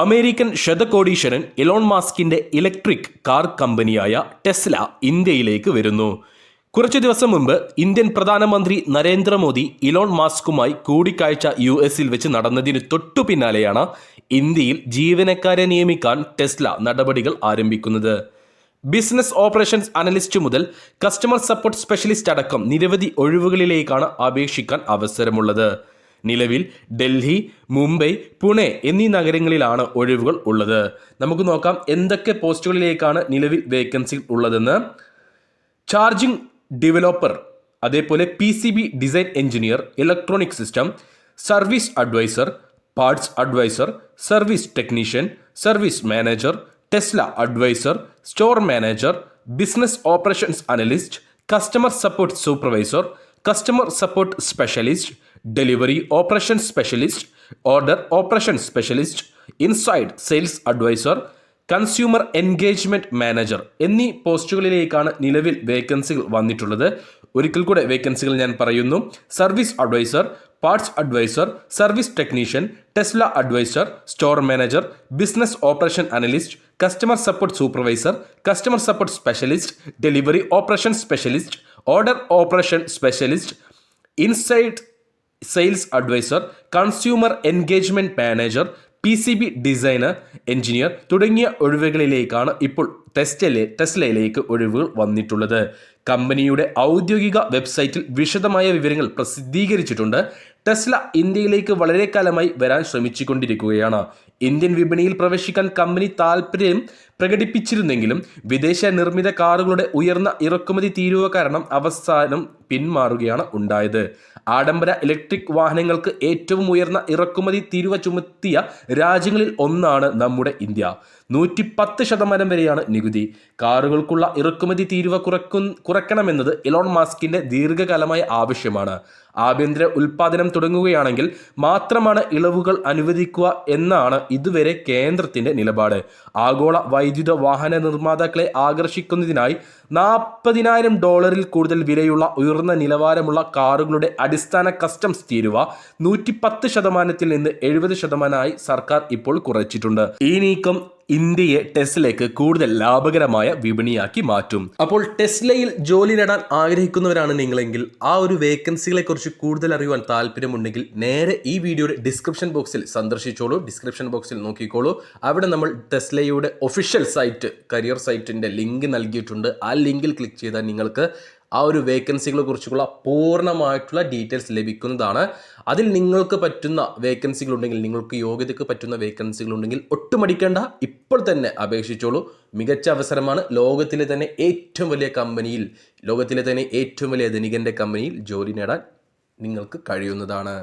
American ശതകോടീശ്വരൻ Elon മാസ്കിന്റെ electric car കമ്പനിയായ ടെസ്ല ഇന്ത്യയിലേക്ക് വരുന്നു. കുറച്ചു ദിവസം മുമ്പ് ഇന്ത്യൻ പ്രധാനമന്ത്രി നരേന്ദ്രമോദി ഇലോൺ മാസ്കുമായി കൂടിക്കാഴ്ച യു എസിൽ വെച്ച് നടന്നതിന് തൊട്ടു പിന്നാലെയാണ് ഇന്ത്യയിൽ ജീവനക്കാരെ നിയമിക്കാൻ ടെസ്ല നടപടികൾ ആരംഭിക്കുന്നത്. ബിസിനസ് ഓപ്പറേഷൻസ് അനലിസ്റ്റ് മുതൽ കസ്റ്റമർ സപ്പോർട്ട് സ്പെഷ്യലിസ്റ്റ് അടക്കം നിരവധി ഒഴിവുകളിലേക്കാണ് അപേക്ഷിക്കാൻ അവസരമുള്ളത്. നിലവിൽ ഡൽഹി മുംബൈ പുണെ എന്നീ നഗരങ്ങളിലാണ് ഒഴിവുകൾ ഉള്ളത്. നമുക്ക് നോക്കാം എന്തൊക്കെ പോസ്റ്റുകളിലേക്കാണ് നിലവിൽ വേക്കൻസി ഉള്ളതെന്ന്. ചാർജിംഗ് ഡെവലപ്പർ അതേപോലെ P C B design engineer electronic system service advisor parts advisor service technician service manager Tesla advisor store manager business operations analyst customer support supervisor customer support specialist delivery operation specialist order operation specialist inside sales advisor consumer engagement manager എന്നീ പോസ്റ്റുകളിലേക്കാണ് നിലവിൽ വേക്കൻസികൾ വന്നിട്ടുള്ളത്. ഒരിക്കൽ കൂടെ വേക്കൻസികൾ ഞാൻ പറയുന്നു. Service advisor parts advisor service technician Tesla advisor store manager business operation analyst customer support supervisor customer support specialist delivery operation specialist order operation specialist inside sales advisor consumer engagement manager P C B designer engineer തുടങ്ങിയ ഒഴിവുകളിലേക്കാണ് ഇപ്പോൾ ടെസ്റ്റലെ ടെസ്ലയിലേക്ക് ഒഴിവുകൾ വന്നിട്ടുള്ളത്. കമ്പനിയുടെ ഔദ്യോഗിക വെബ്സൈറ്റിൽ വിശദമായ വിവരങ്ങൾ പ്രസിദ്ധീകരിച്ചിട്ടുണ്ട്. ടെസ്ല ഇന്ത്യയിലേക്ക് വളരെ കാലമായി വരാൻ ശ്രമിച്ചുകൊണ്ടിരിക്കുകയാണ്. ഇന്ത്യൻ വിപണിയിൽ പ്രവേശിക്കാൻ കമ്പനി താൽപ്പര്യം പ്രകടിപ്പിച്ചിരുന്നെങ്കിലും വിദേശ നിർമ്മിത കാറുകളുടെ ഉയർന്ന ഇറക്കുമതി തീരുവ കാരണം അവസാനം പിന്മാറുകയാണ് ഉണ്ടായത്. ആഡംബര ഇലക്ട്രിക് വാഹനങ്ങൾക്ക് ഏറ്റവും ഉയർന്ന ഇറക്കുമതി തീരുവ ചുമത്തിയ രാജ്യങ്ങളിൽ ഒന്നാണ് നമ്മുടെ ഇന്ത്യ. നൂറ്റി പത്ത് ശതമാനം വരെയാണ് നികുതി. കാറുകൾക്കുള്ള ഇറക്കുമതി തീരുവ കുറക്കു കുറയ്ക്കണമെന്നത് ഇലോൺ മാസ്കിന്റെ ദീർഘകാലമായ ആവശ്യമാണ്. ആഭ്യന്തര ഉൽപാദനം തുടങ്ങുകയാണെങ്കിൽ മാത്രമാണ് ഇളവുകൾ അനുവദിക്കുക എന്നാണ് ഇതുവരെ കേന്ദ്രത്തിന്റെ നിലപാട്. ആഗോള വൈദ്യുത വാഹന നിർമ്മാതാക്കളെ ആകർഷിക്കുന്നതിനായി നാൽപ്പതിനായിരം ഡോളറിൽ കൂടുതൽ വിലയുള്ള ഉയർന്ന നിലവാരമുള്ള കാറുകളുടെ അടിസ്ഥാന കസ്റ്റംസ് തീരുവ നൂറ്റി പത്ത് ശതമാനത്തിൽ നിന്ന് എഴുപത് ശതമാനമായി സർക്കാർ ഇപ്പോൾ കുറച്ചിട്ടുണ്ട്. ഈ നീക്കം ഇന്ത്യയെ ടെസ്ലയ്ക്ക് കൂടുതൽ ലാഭകരമായ വിപണിയാക്കി മാറ്റും. അപ്പോൾ ടെസ്ലയിൽ ജോലി നേടാൻ ആഗ്രഹിക്കുന്നവരാണ് നിങ്ങളെങ്കിൽ ആ ഒരു വേക്കൻസികളെ കുറിച്ച് കൂടുതൽ അറിയുവാൻ താല്പര്യമുണ്ടെങ്കിൽ നേരെ ഈ വീഡിയോയുടെ ഡിസ്ക്രിപ്ഷൻ ബോക്സിൽ സന്ദർശിച്ചോളൂ. ഡിസ്ക്രിപ്ഷൻ ബോക്സിൽ നോക്കിക്കോളൂ. അവിടെ നമ്മൾ ടെസ്ലയുടെ ഒഫീഷ്യൽ സൈറ്റ് കരിയർ സൈറ്റിന്റെ ലിങ്ക് നൽകിയിട്ടുണ്ട്. ആ ലിങ്കിൽ ക്ലിക്ക് ചെയ്താൽ നിങ്ങൾക്ക് ആ ഒരു വേക്കൻസികളെ കുറിച്ചുള്ള പൂർണമായിട്ടുള്ള ഡീറ്റെയിൽസ് ലഭിക്കുന്നതാണ്. അതിൽ നിങ്ങൾക്ക് പറ്റുന്ന വേക്കൻസികളുണ്ടെങ്കിൽ നിങ്ങൾക്ക് യോഗ്യതയ്ക്ക് പറ്റുന്ന വേക്കൻസികളുണ്ടെങ്കിൽ ഒട്ടും മടിക്കേണ്ട. ഇപ്പോൾ തന്നെ അപേക്ഷിച്ചോളൂ. മികച്ച അവസരമാണ് ലോകത്തിലെ തന്നെ ഏറ്റവും വലിയ കമ്പനിയിൽ ലോകത്തിലെ തന്നെ ഏറ്റവും വലിയ ധനികന്റെ കമ്പനിയിൽ ജോലി നേടാൻ നിങ്ങൾക്ക് കഴിയുന്നതാണ്.